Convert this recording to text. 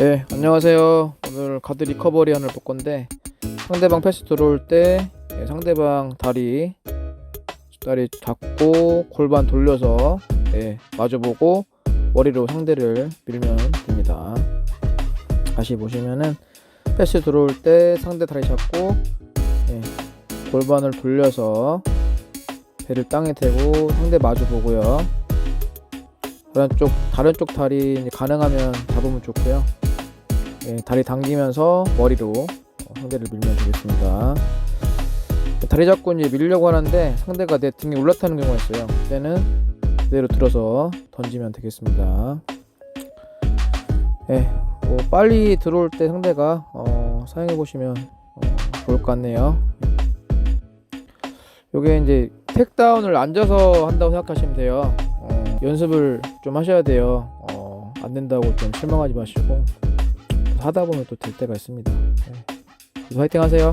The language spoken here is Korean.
네, 안녕하세요. 오늘 가드 리커버리 하늘 볼 건데 상대방 패스 들어올 때 예, 상대방 다리 다리 잡고 골반 돌려서 예, 마주보고 머리로 상대를 밀면 됩니다. 다시 보시면은 패스 들어올 때 상대 다리 잡고 예, 골반을 돌려서 배를 땅에 대고 상대 마주 보고요. 다른 쪽 다른 쪽 다리 가능하면 잡으면 좋고요. 예, 다리 당기면서 머리로 어, 상대를 밀면 되겠습니다. 다리 잡고 이제 밀려고 하는데 상대가 내 등에 올라타는 경우가 있어요. 그때는 그대로 들어서 던지면 되겠습니다. 예, 뭐 빨리 들어올 때 상대가 어, 사용해 보시면 어, 좋을 것 같네요. 요게 이제 택다운을 앉아서 한다고 생각하시면 돼요. 어, 연습을 좀 하셔야 돼요. 어, 안 된다고 좀 실망하지 마시고 하다 보면 또 될 때가 있습니다. 네. 화이팅 하세요.